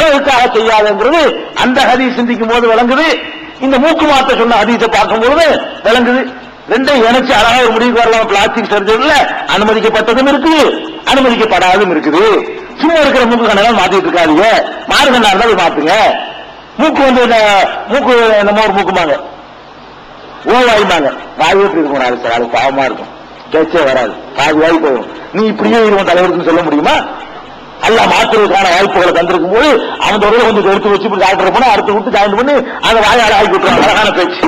அளவுக்காக செய்யாதுங்கிறது அந்த ஹதீஸ் சிந்திக்கும் போது விளங்குது. இந்த மூக்கு மாத்த சொன்ன ஹதீஸை பார்க்கும்போது விளங்குது. ரெண்டையும் இணைச்சு அழகா ஒரு முடிவுக்கு வரலாம். பிளாஸ்டிக் சர்ஜரியில் அனுமதிக்கப்பட்டதும் இருக்குது அனுமதிக்கப்படாதும் இருக்குது. சும்மா இருக்கிற மூக்கு கண்ணெல்லாம் மாத்திட்டு இருக்காதீங்க. மாறு கண்ணா இருந்தாலும் மாத்துங்க. மூக்கு வந்து மூக்கு நம்ம ஒரு மூக்குமாங்க ஓ வாய்மாங்க வாய் எப்படி இருக்கும். நாலு சார் அது பாவமா இருக்கும். பேச்சே வராது. பாதி வாய் போகும் நீ இப்படியே இருக்கும் தலைவருக்குன்னு சொல்ல முடியுமா? அல்ல மாற்றுவதற்கான வாய்ப்புகளை தந்திருக்கும் போது அவன் தொடர்ந்து கொஞ்சம் எடுத்து வச்சு இப்படி டாக்டர் போனா அடுத்து விட்டு ஜாயின் பண்ணி அந்த வாயால் ஆகி விட்டுறான் அழகான பேச்சு.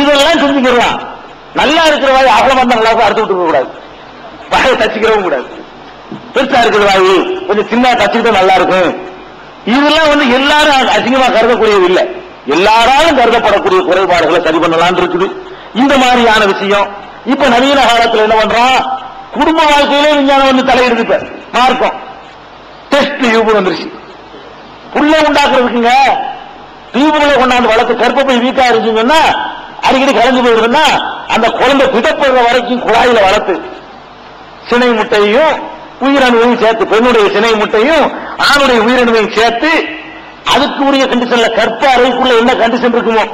இதெல்லாம் செஞ்சுக்கிறான் நல்லா இருக்கிற வாய் அகலம் வந்தா நல்லா இருக்கும், அடுத்து விட்டு கூடாது. வாயை தச்சுக்கிறவும் கூடாது. பெருசா இருக்கிற வாய் கொஞ்சம் சின்ன தச்சுக்கிட்டா நல்லா இருக்கும். இதெல்லாம் வந்து எல்லாரும் அசிங்கமா கருதக்கூடியது இல்லை. எல்லாராலும் கருதப்படக்கூடிய குறைபாடுகளை சரி பண்ணலாம்னு இருக்குது. இந்த மாதிரியான விஷயம். இப்ப நவீன காலத்தில் என்ன பண்றோம்? குடும்ப வாழ்க்கையிலே விஞ்ஞானம் வந்து தலையிடுது இப்ப. மார்க்கம். டெஸ்ட் டியூப் வந்துருச்சு. புள்ள உண்டாக்குறதுக்குங்க டியூபுகளை கொண்டாந்து வளர்த்து கற்பப்பை வீக்கா இருந்துச்சுன்னா அடிக்கடி கலந்து போயிடுதுன்னா அந்த குழந்தை பிதப்படுற வரைக்கும் குழாயில வளர்த்து சினை முட்டையும் உயிரணுவையும் சேர்த்து பெண்ணுடைய சினை முட்டையும் ஆணுடைய உயிரணுவையும் சேர்த்து அதுக்கு உரிய கண்டிஷன்ல கற்ப அறைக்குள்ள என்ன கண்டிஷன் இருக்குமோ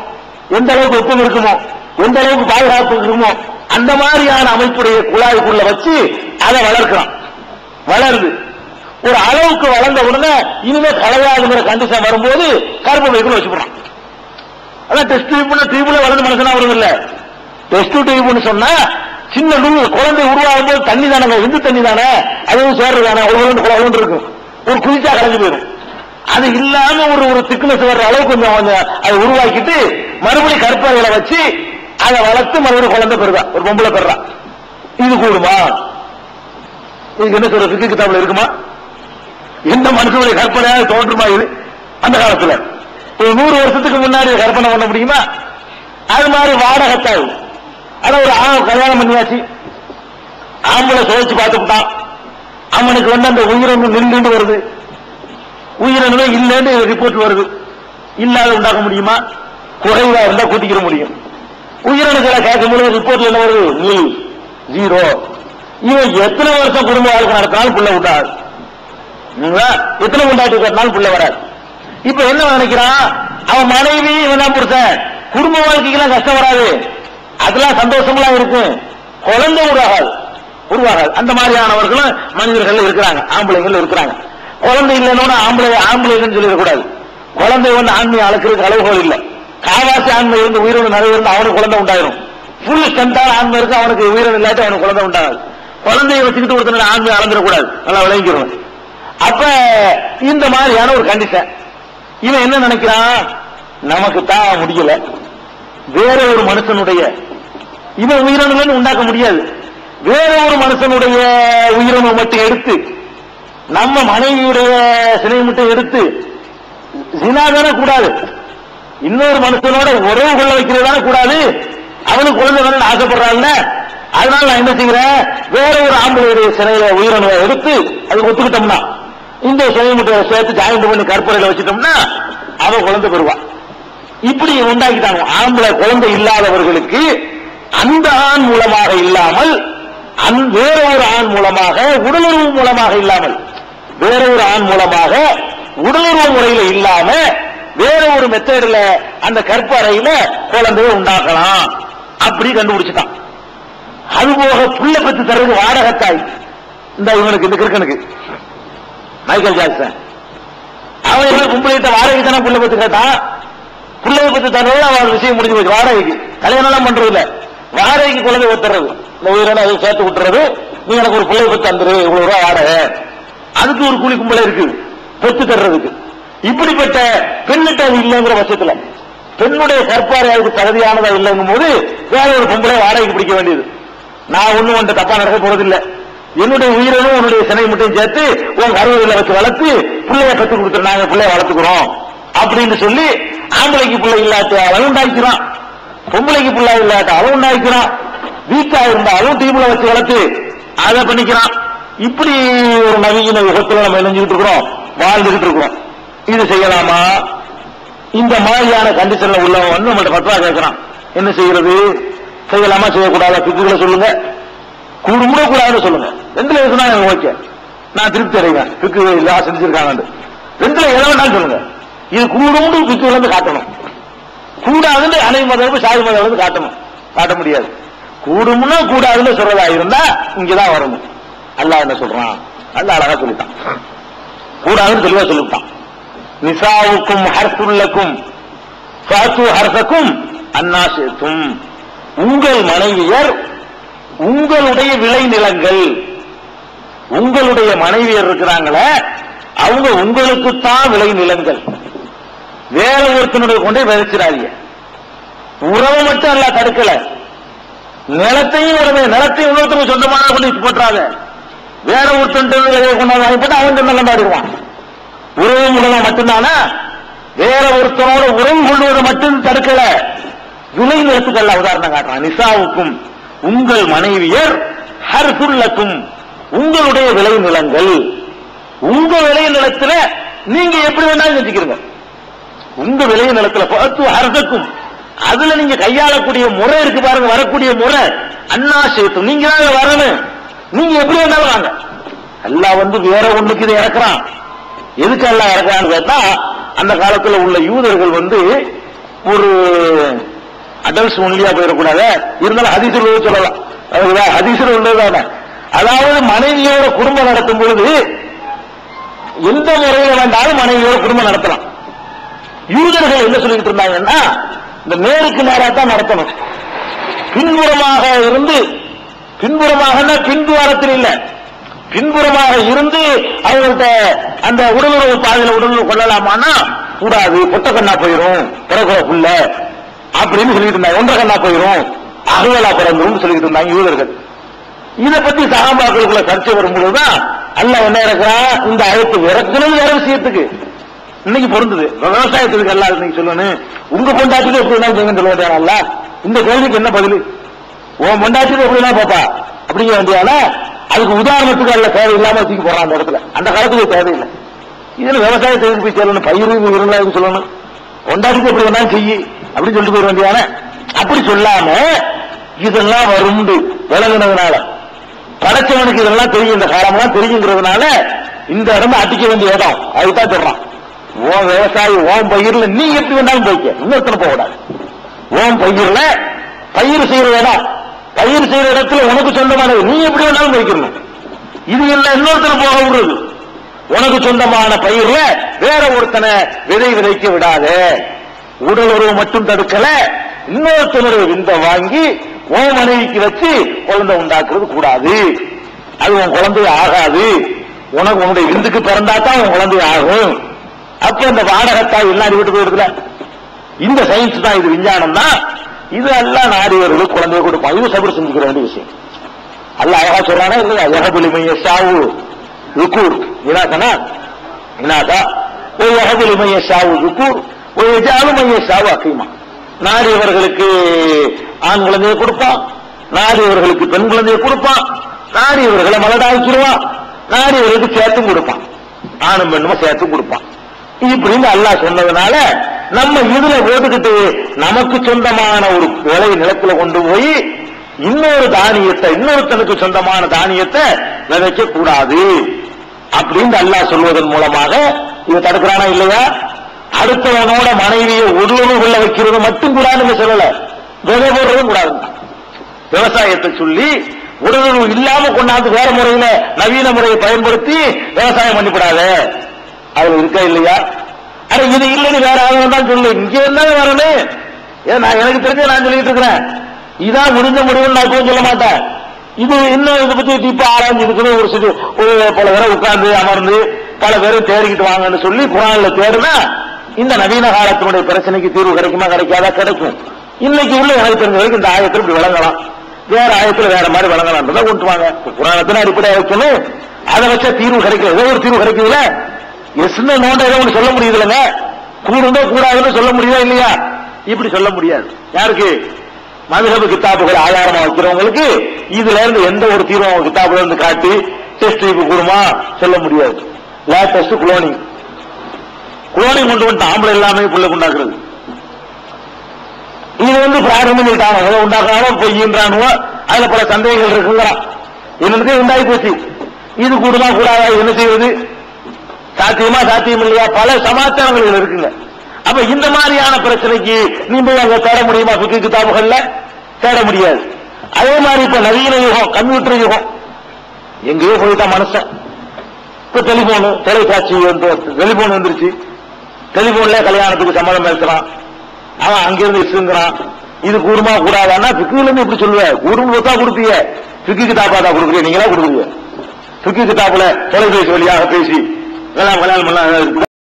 எந்த அளவுக்கு வெப்பம் இருக்குமோ எந்த அளவுக்கு பாதுகாப்பு இருக்குமோ அந்த மாதிரியான அமைப்புடைய குழாய்க்குள்ள வச்சு அதை வளர்க்கிறான் வளருது. ஒரு அளவுக்கு வளர்ந்த உடனே இனிமே கலையாதுங்கிற கண்டிஷன் வரும்போது கருப்பு வைக்குள்ள வச்சுக்கிறான். அதான் டெஸ்ட் டியூப்னு டியூப்ல வளர்ந்து மனுஷனா வருது இல்ல. டெஸ்ட் டியூப்னு சொன்னா சின்ன நூல் குழந்தை உருவாகும் போது தண்ணி தானே இந்து தண்ணி தானே? அதுவும் சேர்றது தானே? ஒரு குழந்தை இருக்கும். ஒரு குளிச்சா கலந்து போயிடும். அது இல்லாம ஒரு ஒரு திக்னஸ் வர்ற அளவுக்கு கொஞ்சம் கொஞ்சம் அதை உருவாக்கிட்டு மறுபடியும் கற்பனைகளை வச்சு அதை வளர்த்து மறுபடியும் குழந்தை பெறுதா? ஒரு பொம்பளை பெறா இது கூடுமா? இதுக்கு என்ன சொல்ற? பிக்கு கிதாபில் இருக்குமா? எந்த மனுஷனுடைய கற்பனையாக தோன்றுமா இது? அந்த காலத்துல. ஒரு நூறு வருஷத்துக்கு முன்னாடி கற்பனை பண்ண முடியுமா? அது மாதிரி வாடகத்தாய் ஆனா ஒரு ஆண் கல்யாணம் பண்ணியாச்சு. ஆம்பளை சுழச்சு பார்த்துட்டான் அவனுக்கு வந்து அந்த உயிரணு நின்று வருது. உயிரணு இல்லைன்னு ரிப்போர்ட் வருது. இல்லாத உண்டாக்க முடியுமா? குறைவா இருந்தா கூட்டிக்கிற முடியும். உயிரணுக்களை கேட்கும்போது ரிப்போர்ட்ல என்ன வருது? நீ ஜீரோ இவன் எத்தனை வருஷம் குடும்ப வாழ்க்கை நடத்தினாலும் பிள்ளை விட்டாது எத்தனை உண்டாட்டி கட்டினாலும் புள்ள வராது. இப்ப என்ன நினைக்கிறான்? அவன் மனைவி இவன் தான் புருஷன். குடும்ப வாழ்க்கைக்கெல்லாம் கஷ்டம் வராது. அதெல்லாம் சந்தோஷமெல்லாம் இருக்கும். குழந்தை உருவாகாது. உருவாகாது. அந்த மாதிரியானவர்களும் மனிதர்கள் இருக்கிறாங்க. ஆம்பளைகள் இருக்கிறாங்க. குழந்தை இல்லைன்னு ஆம்பளை ஆம்பளைன்னு சொல்லிடக்கூடாது. குழந்தை வந்து ஆண்மையை அளக்கிறதுக்கு அளவுகோல் இல்லை. காவாசி ஆண்மை இருந்து உயிரோடு நிறைய இருந்து அவனுக்கு குழந்தை உண்டாயிரும். ஃபுல் ஸ்ட்ரென்த்தான ஆண்மை இருக்கு அவனுக்கு உயிரோடு இல்லாட்டி அவனுக்கு குழந்தை உண்டாகாது. குழந்தையை வச்சுக்கிட்டு ஒருத்தர் ஆண்மை அளந்துடக்கூடாது. நல்லா விளங்கிக்கிறோம் அப்ப இந்த மாதிரியான ஒரு கண்டிஷன் இவன் என்ன நினைக்கிறான்? நமக்கு தான் முடியல. வேற ஒரு மனுஷனுடைய இவன் உயிரணுகள் உண்டாக்க முடியாது. வேற ஒரு மனுஷனுடைய உயிரணு மட்டும் எடுத்து நம்ம மனைவியுடைய சிலை மட்டும் எடுத்து ஜினாதானே கூடாது. இன்னொரு மனுஷனோட உறவு கொள்ள வைக்கிறதான கூடாது. அவனுக்கு குழந்தை வேணும்னு ஆசைப்படுறான்ல. அதனால நான் என்ன செய்கிறேன் வேற ஒரு ஆம்பளையுடைய சிலையில உயிரணுவை எடுத்து அது ஒத்துக்கிட்டோம்னா இந்த சிலை சேர்த்து ஜாயிண்ட் பண்ணி கற்பறையில வச்சுட்டோம்னா அவ குழந்தை பெறுவான் இப்படி உண்டாக்கிட்டாங்க. ஆம்பளை குழந்தை இல்லாதவர்களுக்கு அந்த ஆண் மூலமாக இல்லாமல் அந்- வேற ஒரு ஆண் மூலமாக உடலுறவு மூலமாக இல்லாமல் வேற ஒரு ஆண் மூலமாக உடலுறவு முறையில இல்லாம வேற ஒரு மெத்தடில் அந்த கற்பறையில குழந்தையை உண்டாக்கலாம். அப்படி கண்டுபிடிச்சிட்டான். அதுபோக புள்ள பத்து தருவது வாடகத்தாய். இந்த இவனுக்கு இந்த கிருக்கனுக்கு மைக்கேல் ஜாக்சன். அவன் எப்படி கும்பலிட்ட வாடகை தானே புள்ள பத்து கேட்டான் பிள்ளைய பத்து தரது அவன் விஷயம் முடிஞ்சு போச்சு வாடகைக்கு. கல்யாணம் பண்றது இல்ல வாடகைக்கு குழந்தை ஒத்துறது இந்த உயிரான அதை சேர்த்து விட்டுறது. நீ எனக்கு ஒரு பிள்ளைய பத்து தந்துரு இவ்வளவு ரூபா வாடகை. அதுக்கு ஒரு கூலி கும்பலை இருக்குது பெத்து தர்றதுக்கு. இப்படிப்பட்ட பெண்ணிட்ட அது இல்லைங்கிற பட்சத்துல பெண்ணுடைய கற்பாறை அதுக்கு தகுதியானதா இல்லைங்கும் போது வேற ஒரு பொம்பளை வாடகைக்கு பிடிக்க வேண்டியது. நான் ஒண்ணும் உன்ட்ட தப்பா நடக்க போறதில்லை. என்னுடைய உயிரனும் உன்னுடைய சினை மட்டும் சேர்த்து உன் கருவில வச்சு வளர்த்து பிள்ளைய கற்றுக் கொடுத்துரு நாங்க பிள்ளைய வளர்த்துக்கிறோம். அப்படின்னு சொல்லி ஆம்பளைக்கு பிள்ளை இல்லாத அளவு உண்டாக்கிறான். பொம்பளைக்கு பிள்ளை இல்லாத அளவு உண்டாக்கிறான். வீக்கா இருந்தாலும் டீம்ல வச்சு வளர்த்து அதை பண்ணிக்கிறான். இப்படி ஒரு நவீன யுகத்தில் நம்ம இணைஞ்சுக்கிட்டு இருக்கிறோம். வாழ்ந்துகிட்டு இருக்கிறோம். இது செய்யலாமா? இந்த மாதிரியான கண்டிஷன்ல உள்ளவன் வந்து நம்மள்ட்ட பத்துவா கேட்கிறான். என்ன செய்யறது? செய்யலாமா? செய்யக்கூடாதா? பிக்குகளை சொல்லுங்க. கூடாதுன்னு சொல்லுங்க. ரெண்டுல இருக்குன்னா எனக்கு ஓகே. நான் திருப்தி அடைவேன். பிக்கு எல்லாம் செஞ்சிருக்காங்க ரெண்டுல எதை வேணாலும் சொல்லுங்க. இது கூடும்னு பிக்கு வந்து காட்டணும். கூடாதுன்னு அனை மதம் சாதி மதம் வந்து காட்டணும். காட்ட முடியாது. கூடும்னா கூடாதுன்னு சொல்றதா இருந்தா இங்கதான் வரணும். அல்லாஹ் என்ன சொல்றான்? அல்ல அழகா சொல்லிட்டான். கூடாதுன்னு தெளிவா சொல்லிட்டான். நிசாவுக்கும் ஹர்சுல்லக்கும் ஃபாத்து ஹர்சக்கும் அன்னாசித்தும். உங்கள் மனைவியர் உங்களுடைய விளைநிலங்கள் உங்களுடைய மனைவியர் இருக்கிறாங்களே அவங்க உங்களுக்குத்தான் விளைநிலங்கள். வேற ஒருத்தனுடைய கொண்டே விதைச்சிடாதீங்க. உறவு மட்டும் அல்ல தடுக்கல. நிலத்தையும் உறவு நிலத்தையும் இன்னொருத்தருக்கு சொந்தமான கொண்டு போட்டுறாங்க வேற ஒருத்தன் கொண்டாந்து வாங்கிப்பட்டு அவன் சொந்தம் கொண்டாடிடுவான். உறவு முறையை மட்டும்தானா? வேற ஒருத்தனோட உறவு கொள்வதை மட்டும் தடுக்கல. விலை நிலத்துக்கல்ல உதாரணம் காட்டுறான். நிசாவுக்கும் உங்கள் மனைவியர் ஹர்சுல்லக்கும் உங்களுடைய விளை நிலங்கள் உங்க விளை நிலத்துல நீங்க எப்படி வேணாலும் செஞ்சுக்கிறீங்க உங்க விளை நிலத்துல பார்த்து அரசுக்கும் அதுல நீங்க கையாளக்கூடிய முறை இருக்கு பாருங்க வரக்கூடிய முறை. அண்ணா சேர்த்து நீங்க தான் வரணும். நீங்க எப்படி வேணாலும் வாங்க. எல்லாம் வந்து வேற ஒண்ணுக்கு இதை இறக்குறான். எதுக்கு எல்லாம் இறக்குறான்னு கேட்டா அந்த காலத்துல உள்ள யூதர்கள் வந்து ஒரு அடல்ஸ் ஒன்லியா போயிடக்கூடாது? இருந்தாலும் ஹதீஸில் சொல்லலாம். அதுதான் ஹதீஸில் உள்ளதுதானே அதாவது மனைவியோட குடும்பம் நடத்தும் பொழுது எந்த முறையில வேண்டாலும் மனைவியோட குடும்பம் நடத்தலாம். யூதர்கள் என்ன சொல்லிட்டு இருந்தாங்கன்னா இந்த நேருக்கு நேராக தான் நடத்தணும். பின்புறமாக இருந்து பின்புறமாக பின்புவாரத்தில் இல்ல. பின்புறமாக இருந்து அவங்கள்ட்ட அந்த உடலுறவு பாதையில உடல் கொள்ளலாமான்னா கூடாது. பொட்ட கண்ணா போயிரும். பிறகுற புள்ள. அப்படின்னு சொல்லிட்டு இருந்தாங்க. ஒன்றரை கண்ணா போயிரும். அகவலா பிறந்துரும் சொல்லிட்டு இருந்தாங்க யூதர்கள். இதை பத்தி சகாபாக்களுக்குள்ள சர்ச்சை வரும்பொழுதுதான் அல்ல என்ன இருக்கிறான் இந்த அழைப்பு இறக்கணும் வேற விஷயத்துக்கு. இன்னைக்கு பொருந்தது. விவசாயத்துக்கு எல்லாம் இன்னைக்கு சொல்லணும். உங்க பொண்டாட்டிக்கு எப்படி வேணாலும் செய்யுங்க சொல்ல வேண்டியானல்ல இந்த கேள்விக்கு என்ன பதில்? உன் பொண்டாட்டிக்கு எப்படி வேணா பாப்பா அப்படிங்கிற வேண்டியால அதுக்கு உதாரணத்துக்கு அல்ல தேவை இல்லாம தூக்கி போறான் அந்த இடத்துல. அந்த காலத்துக்கு தேவையில்லை. இதுல விவசாயத்துக்கு போய் சொல்லணும். பயிர் சொல்லணும். பொண்டாட்சிக்கு எப்படி வேணாலும் செய்யி. அப்படின்னு சொல்லிட்டு போயிட அப்படி சொல்லாம இதெல்லாம் வருண்டு விலகினதுனால படைச்சவனுக்கு இதெல்லாம் தெரியும் இந்த காலம்லாம் தெரியுங்கிறதுனால இந்த இடம் அடிக்க வேண்டிய இடம். அதுதான் சொல்றான். ஓன் விவசாயி ஓம் பயிர்ல நீ எப்படி வேணாலும் போய்க்க. இன்னொருத்தனை போக கூடாது பயிர்ல பயிர் செய்யற இடம். பயிர் செய்யற இடத்துல உனக்கு சொந்தமானது. நீ எப்படி வேணாலும் போய்க்கணும். இது இல்லை இன்னொருத்தனை போக விடுறது. உனக்கு சொந்தமான பயிர்ல வேற ஒருத்தனை விதை விதைக்க விடாத. உடல் உறவு மட்டும் தடுக்கல இன்னொருத்தனுடைய விந்த வாங்கி உன் மனைவிக்கு வச்சு குழந்தை உண்டாக்குறது கூடாது. அது உன் குழந்தை ஆகாது. உனக்கு உன்னுடைய விந்துக்கு பிறந்தா தான் உன் குழந்தை ஆகும். அப்ப இந்த வாடகத்தாய் எல்லாம் விட்டு போயிடுதுல இந்த சயின்ஸ் தான் இது விஞ்ஞானம் தான். இது எல்லாம் நாடியவர்களுக்கு குழந்தைய கொடுப்பான் இது சபர் செஞ்சுக்கிற வேண்டிய விஷயம். அல்ல அழகா சொல்றானா இல்லையா யகபுலிமைய சாவு. ருக்கூர். இனாக்கனா இனாக்கா ஒரு யகபுலிமைய சாவு ருக்கூர். ஒரு ஜாலுமைய சாவு நாடியவர்களுக்கு ஆண் குழந்தையை கொடுப்பான் நாடியவர்களுக்கு பெண் குழந்தையை கொடுப்பான் நாடியவர்களை மலடாக்கிடுவான் நாடியவர்களுக்கு சேர்த்தும் கொடுப்பான் ஆணும் பெண்ணுமா சேர்த்தும் கொடுப்பான் இப்படின்னு அல்லாஹ் சொன்னதுனால நம்ம இதுல போட்டுக்கிட்டு நமக்கு சொந்தமான ஒரு கொலை நிலத்துல கொண்டு போய் இன்னொரு தானியத்தை இன்னொருத்தனுக்கு சொந்தமான தானியத்தை விதைக்க கூடாது அப்படின்னு அல்லாஹ் சொல்வதன் மூலமாக இதை தடுக்கிறானா இல்லையா? அடுத்தவனோட மனைவியை ஒருவனு கொள்ள வைக்கிறது மட்டும் கூடாதுன்னு சொல்லல. விதை போடுறதும் கூடாது. விவசாயத்தை சொல்லி உடலுறவு இல்லாம கொண்டாந்து வேற முறையில நவீன முறையை பயன்படுத்தி விவசாயம் பண்ணிவிடாத அதுல இருக்கா இல்லையா? அட இது இல்லைன்னு வேற ஆளுங்க தான் சொல்லு இங்க இருந்தாலும் வரணும். ஏன் நான் எனக்கு தெரிஞ்ச நான் சொல்லிட்டு இருக்கிறேன். இதான் முடிஞ்ச முடிவுன்னு நான் இப்போ சொல்ல மாட்டேன். இது இன்னும் இதை பத்தி இப்ப ஆராய்ஞ்சு இருக்குது ஒரு சிறு ஒரு பல பேரை உட்கார்ந்து அமர்ந்து பல பேரும் தேடிக்கிட்டு வாங்கன்னு சொல்லி குரான்ல தேடுனா இந்த நவீன காலத்தினுடைய பிரச்சனைக்கு தீர்வு கிடைக்குமா கிடைக்காதா? கிடைக்கும். இன்னைக்கு உள்ள எனக்கு தெரிஞ்ச வரைக்கும் இந்த ஆயத்தில் இப்படி விளங்கலாம். வேற ஆயத்தில் வேற மாதிரி விளங்கலாம்ன்றதை தான் வாங்க புராணத்தின் அடிப்படையாக வைக்கணும். அதை வச்சா தீர்வு கிடைக்கும் ஏதோ ஒரு தீர்வு கிடைக்குதுல எஸ்ன நோண்ட ஏதோ ஒன்று சொல்ல முடியுது இல்லைங்க? கூடுந்தோ கூடாதுன்னு சொல்ல முடியுதா இல்லையா? இப்படி சொல்ல முடியாது. யாருக்கு? மதுகபு கித்தாப்புகள் ஆதாரமா வைக்கிறவங்களுக்கு இதுல இருந்து எந்த ஒரு தீர்வும் அவங்க கித்தாப்புல இருந்து காட்டி டெஸ்ட் கூடுமா? சொல்ல முடியாது. லேட்டஸ்ட் குளோனிங் குளோனிங் கொண்டு வந்து ஆம்பளை எல்லாமே பிள்ளை கொண்டாக்குறது. இது வந்து பிராரம்பம் சொல்லிட்டாங்க அதை உண்டாக்குறாலும் பொய்யின்றானுவோ அதுல பல சந்தேகங்கள் இருக்குங்கிறான் என்னது உண்டாகி போச்சு? இது கூடுமா கூடாதா? என்ன செய்வது? சாத்தியமா சாத்தியம் இல்லையா? பல சமாச்சாரங்கள் இருக்குங்க. அப்ப இந்த மாதிரியான பிரச்சனைக்கு நீ போய் அங்க தேட முடியுமா? சுக்கி கிதாபுகள்ல தேட முடியாது. அதே மாதிரி இப்ப நவீன யுகம் கம்ப்யூட்டர் யுகம். எங்கேயோ போயிட்டான் மனுஷன். இப்ப டெலிபோனு தொலைக்காட்சி வந்து டெலிபோன் வந்துருச்சு. டெலிபோன்ல கல்யாணத்துக்கு சம்மதம் பேசுறான். அவன் அங்கிருந்து இசுங்கிறான். இது கூடுமா கூடாதான்னா பிக்குல இருந்து இப்படி சொல்லுவேன் கூடும் பொத்தா கொடுப்பீங்க பிக்கு கிதாப்பா தான் கொடுக்குறீங்க நீங்களா கொடுக்குறீங்க. பிக்கு கிதாப்புல தொலைபேசி வழியாக பேசி. கல்யாணம் கல்யாணம் பண்ணலாம்